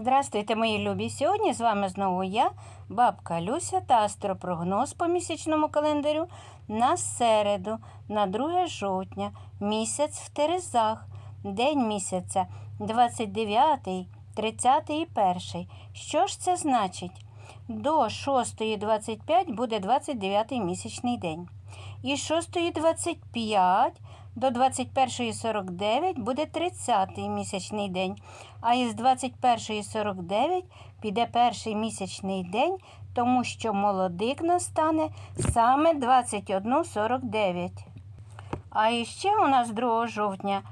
Здравствуйте, мої любі! Сьогодні з вами знову я, бабка Люся та астропрогноз по місячному календарю на середу, на 2 жовтня, місяць в Терезах, день місяця 29, 30 і 1. Що ж це значить? До 6.25 буде 29 місячний день. І з 6.25 до 21.49 буде 30-й місячний день. А із 21.49 піде перший місячний день, тому що молодик настане саме 21.49. А іще у нас 2 жовтня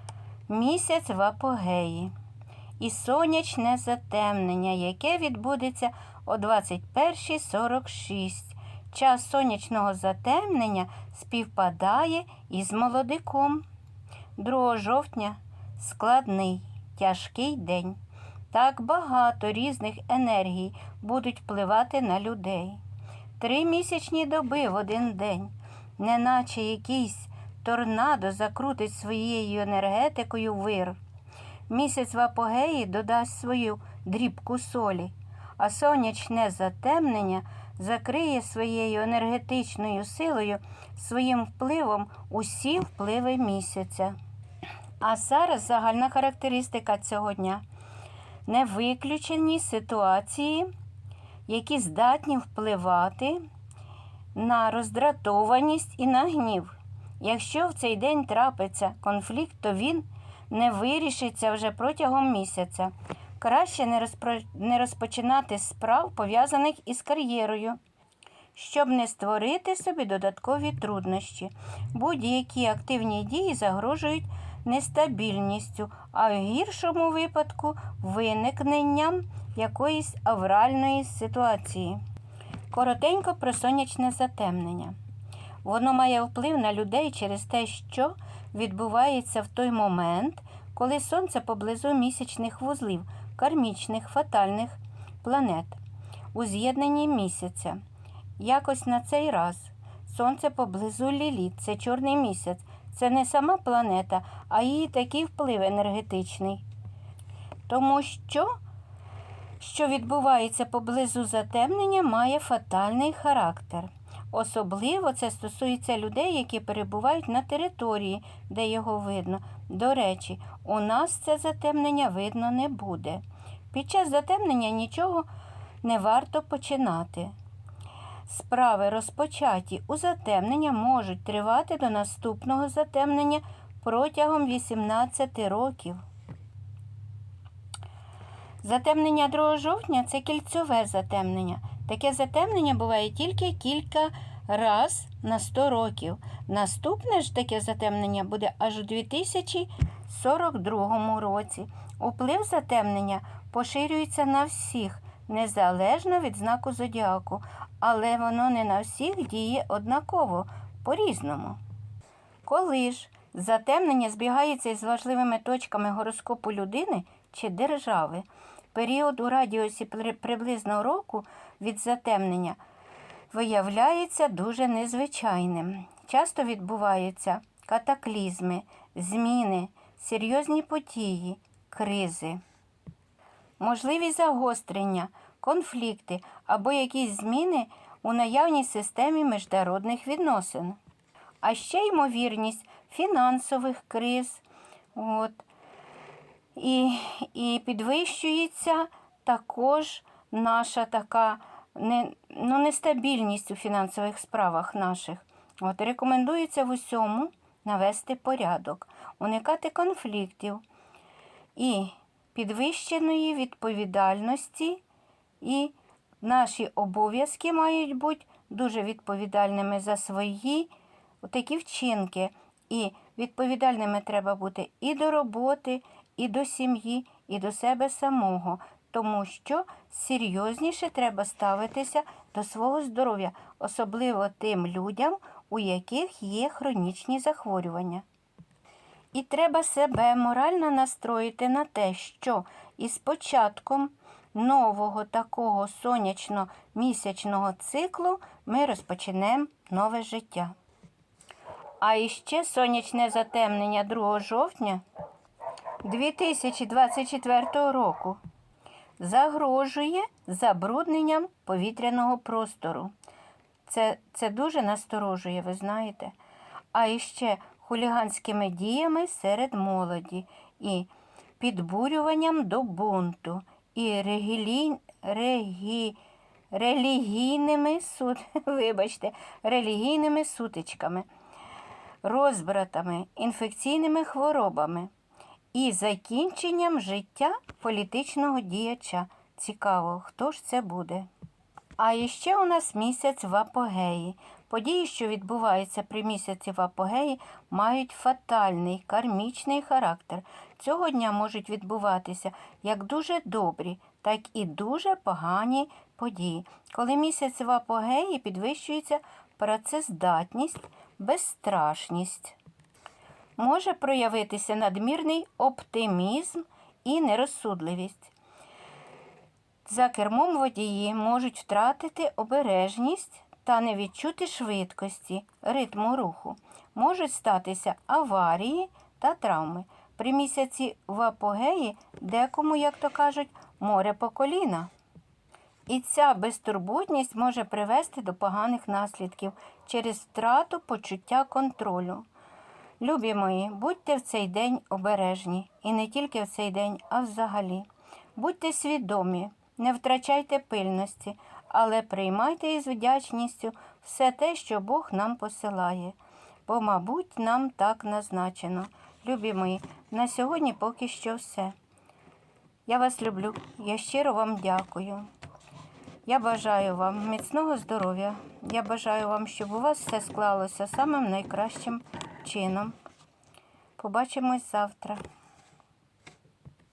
місяць в апогеї. І сонячне затемнення, яке відбудеться о 21.46. Час сонячного затемнення співпадає із молодиком. 2 жовтня складний, тяжкий день. Так багато різних енергій будуть впливати на людей. Три місячні доби в один день, неначе якийсь торнадо закрутить своєю енергетикою вир. Місяць в апогеї додасть свою дрібку солі, а сонячне затемнення закриє своєю енергетичною силою своїм впливом усі впливи місяця. А зараз загальна характеристика цього дня не виключені ситуації, які здатні впливати на роздратованість і на гнів. Якщо в цей день трапиться конфлікт, то він не вирішиться вже протягом місяця. Краще не, розпро... не розпочинати справ, пов'язаних із кар'єрою, щоб не створити собі додаткові труднощі. Будь-які активні дії загрожують нестабільністю, а в гіршому випадку виникненням якоїсь авральної ситуації. Коротенько про сонячне затемнення. Воно має вплив на людей через те, що відбувається в той момент, коли сонце поблизу місячних вузлів, кармічних, фатальних планет у з'єднанні місяця. Якось на цей раз сонце поблизу Ліліт, це чорний місяць. Це не сама планета, а її такий вплив енергетичний. Тому що, що відбувається поблизу затемнення, має фатальний характер. Особливо це стосується людей, які перебувають на території, де його видно. До речі, у нас це затемнення видно не буде. Під час затемнення нічого не варто починати. Справи, розпочаті у затемнення, можуть тривати до наступного затемнення протягом 18 років. Затемнення 2 жовтня це кільцьове затемнення. Таке затемнення буває тільки кілька раз на 100 років. Наступне ж таке затемнення буде аж у 2042 році. Уплив затемнення поширюється на всіх, незалежно від знаку зодіаку, але воно не на всіх діє однаково, по-різному. Коли ж затемнення збігається із важливими точками гороскопу людини чи держави, період у радіусі приблизно року від затемнення виявляється дуже незвичайним. Часто відбуваються катаклізми, зміни, серйозні події, кризи можливі загострення, конфлікти або якісь зміни у наявній системі міжнародних відносин. А ще ймовірність фінансових криз. От. І, і підвищується також наша така не, ну, нестабільність у фінансових справах наших. От, рекомендується в усьому навести порядок, уникати конфліктів і підвищеної відповідальності, і наші обов'язки мають бути дуже відповідальними за свої такі вчинки. І відповідальними треба бути і до роботи, і до сім'ї, і до себе самого, тому що серйозніше треба ставитися до свого здоров'я, особливо тим людям, у яких є хронічні захворювання. І треба себе морально настроїти на те, що із початком нового такого сонячно-місячного циклу ми розпочнемо нове життя. А іще сонячне затемнення 2 жовтня 2024 року загрожує забрудненням повітряного простору. Це, це дуже насторожує, ви знаєте. А іще хуліганськими діями серед молоді і підбурюванням до бунту і регілі... регі... релігійними суд... вибачте, релігійними сутичками, розбратами, інфекційними хворобами і закінченням життя політичного діяча. Цікаво, хто ж це буде? А іще у нас місяць в апогеї. Події, що відбуваються при місяці в апогеї, мають фатальний кармічний характер. Цього дня можуть відбуватися як дуже добрі, так і дуже погані події. Коли місяць в апогеї підвищується працездатність, безстрашність. Може проявитися надмірний оптимізм і нерозсудливість. За кермом водії можуть втратити обережність та не відчути швидкості, ритму руху. Можуть статися аварії та травми. При місяці в апогеї декому, як то кажуть, море по коліна. І ця безтурботність може привести до поганих наслідків через втрату почуття контролю. Любі мої, будьте в цей день обережні, і не тільки в цей день, а взагалі. Будьте свідомі, не втрачайте пильності, але приймайте із вдячністю все те, що Бог нам посилає, бо, мабуть, нам так назначено. Любі мої, на сьогодні поки що все. Я вас люблю, я щиро вам дякую. Я бажаю вам міцного здоров'я. Я бажаю вам, щоб у вас все склалося самим найкращим чином. Побачимось завтра.